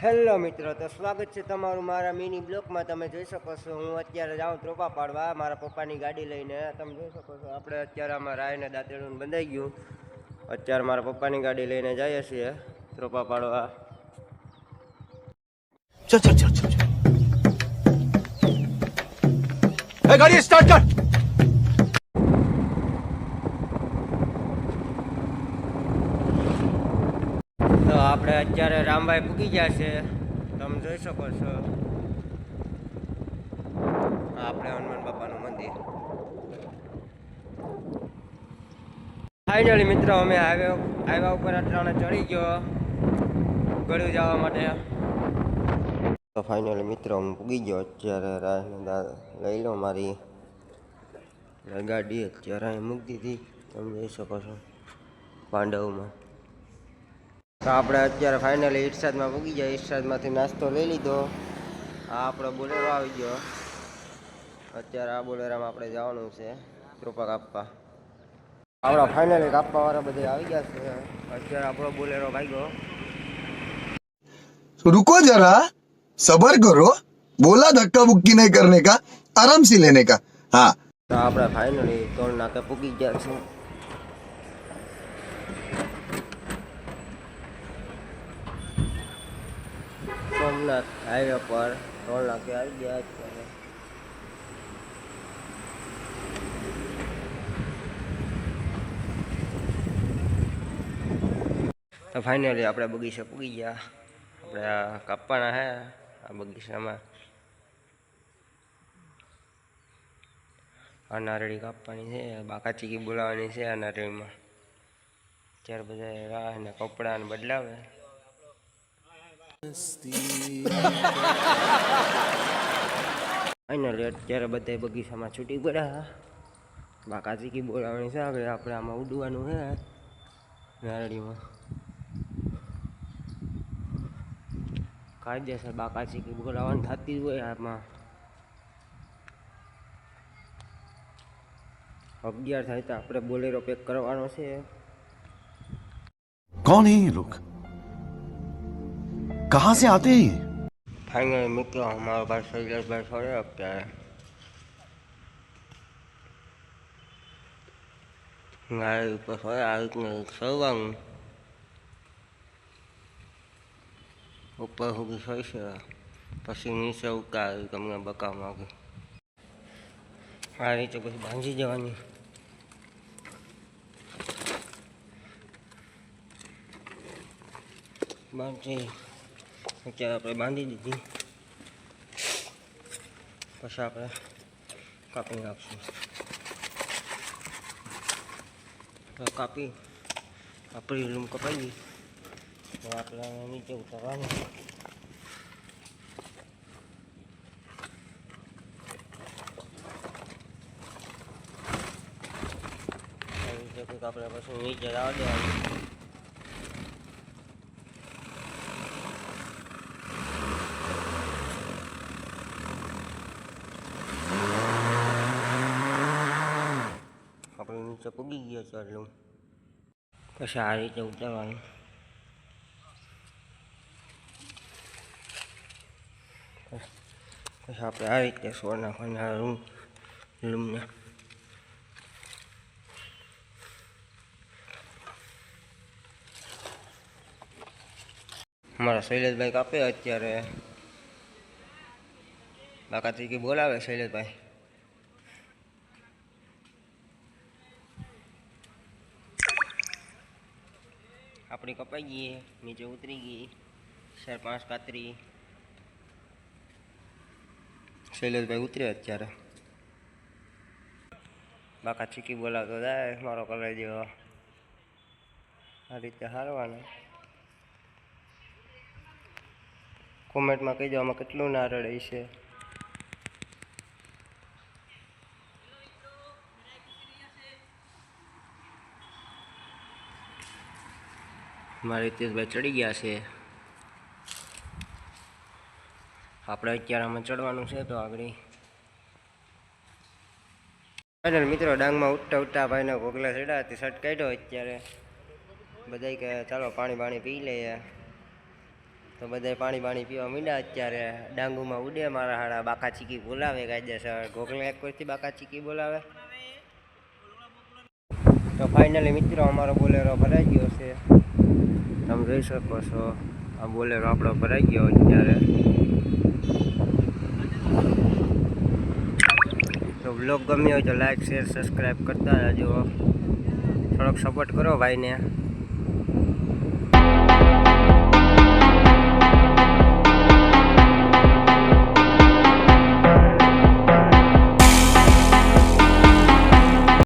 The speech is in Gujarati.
હેલો મિત્રો, તો સ્વાગત છે તમારું મારા મિની બ્લોકમાં. તમે જોઈ શકો છો, હું અત્યારે જાઉં ત્રોપા પાડવા, મારા પપ્પાની ગાડી લઈને. તમે જોઈ શકો છો, આપણે અત્યારે આમાં રાયને દાંતેડું બંધાઈ ગયું. અત્યારે મારા પપ્પાની ગાડી લઈને જઈએ છીએ ત્રોપા પાડવા. ચલ ચલ ચલ ચલ ગાડી સ્ટાર્ટ કર. આપણે અત્યારે રામભાઈ પૂકી ગયા છે. તમે જોઈ શકો છો. આપણે હનુમાન બાપાનું મંદિર. ફાઇનલી મિત્રો, અમે હાઈવે હાઈવા ઉપર અત્રણે ચડી ગયો. ગળ્યું જવા માટે. તો ફાઇનલી મિત્રો, હું પૂગી ગયો. અત્યારે રાહને દા- લઈ લો મારી ગાડી અત્યારે મૂકી દીધી. તમે જોઈ શકો છો. પાંડવમાં. તો આપણે અત્યારે ફાઇનલી ઈરશાદમાં પૂગી ગયા ઈરશાદમાંથી નાસ્તો લઈ લીધો આ આપણો બોલેરો આવી ગયો અત્યારે આ બોલેરામાં આપણે જવાનું છે ત્રોપા કાપવા આપણા ફાઇનલી કાપવા વાળા બધા આવી ગયા છે અત્યારે આપણો બોલેરો ભાગ્યો तो रुको जरा सबर करो बोला धक्का बुक्की नहीं करने का आराम से लेने का हाँ તો આપણે ફાઇનલી ત્રણ નાકે પૂગી ગયા છે સોમનાથ હાઈવે પર ત્રણ નાકે આવી ગયા અત્યારે તો ફાઇનલી આપણે બગીચે પૂગી ગયા. આપણે કાપવાના હે, આ બગીચામાં. આ નારળી કાપવાની છે બાકા ચીકી બોલાવવાની છે આ નારળીમાં ત્યાર બધા રાહ ને કપડાં ને બદલાવે. ફાઇનલ અત્યારે બધા બગીચામાં છૂટી પડ્યા. બાકાજી કી બોલાવણી છે આગળ આપણે આમાં ઉડવાનું છે. નારળીમાં. કાયદેસર બાકા ચીકી બોલાવાની થતી હોય આમાં. અગિયાર થાય તો આપણે બોલેરો પેક કરવાનો છે. કોણ એ લોકો? कहाँ से आते हैं ये फाइनल मित्रों हमारे पास सैलर बैठो है अब क्या है ngày có phải ai người xấu bằng một bờ hùng xoáy sờ và suy nghĩ sâu cả cầm ngầm bà cầm ngọc ai cho cái bán chứ cho anh bán chứ અત્યારે આપણે બાંધી દીધી પછી આપણે કાપી નાખશું તો કાપી આપણી રૂમ કપાઈ તો આપણે હવે નીચે ઉતારવાનું આવી રીતે કંઈક આપણે પછી નીચે લાવવા દેવાનું આપણે નીચે પૂગી ગયા ચાલુ પછી આ રીતે ઉતારવાનું. પછી આપણે આ રીતે સોળ નાખવાના રૂમ, રૂમને. મારા શૈલેષભાઈ કાપે અત્યારે. બાકાથી કે બોલાવે શૈલેષભાઈ? આપણી કપાઈ ગઈ નીચે ઉતરી ગઈ ચાર પાંચ કાતરી. શૈલેષભાઈ ઉતર્યા અત્યારે. બાકા ચીકી બોલાવતો જાય, મારો કલર જેવો. આ રીતે હારવાનું કોમેન્ટમાં કહી આમાં કેટલું નારળ છે મારા હિતેશભાઈ ચડી ગયા છે. આપણે અત્યારે આમાં ચડવાનું છે તો આગળ. મિત્રો ડાંગમાં ઉઠતા ઉઠતા ભાઈને ગોગલા ચડ્યા તે શર્ટ કાઢ્યો અત્યારે. બધાય કે ચાલો પાણી પાણી પી લઈએ. તો બધાય પાણી પાણી પીવા મીડા અત્યારે. ડાંગુમાં ઉડે મારા હાડા, બાકા ચીકી બોલાવે કાયદેસર ગોગલા એક કોઈથી બાકા ચીકી બોલાવે. તો ફાઇનલી મિત્રો, અમારો બોલેરો ભરાઈ ગયો છે. તમે જોઈ શકો છો, આ બોલેરો આપણો ભરાઈ ગયો અત્યારે. તો બ્લોગ ગમ્યો હોય તો લાઈક શેર સબસ્ક્રાઈબ કરતા રહેજો. થોડોક સપોર્ટ કરો ભાઈને.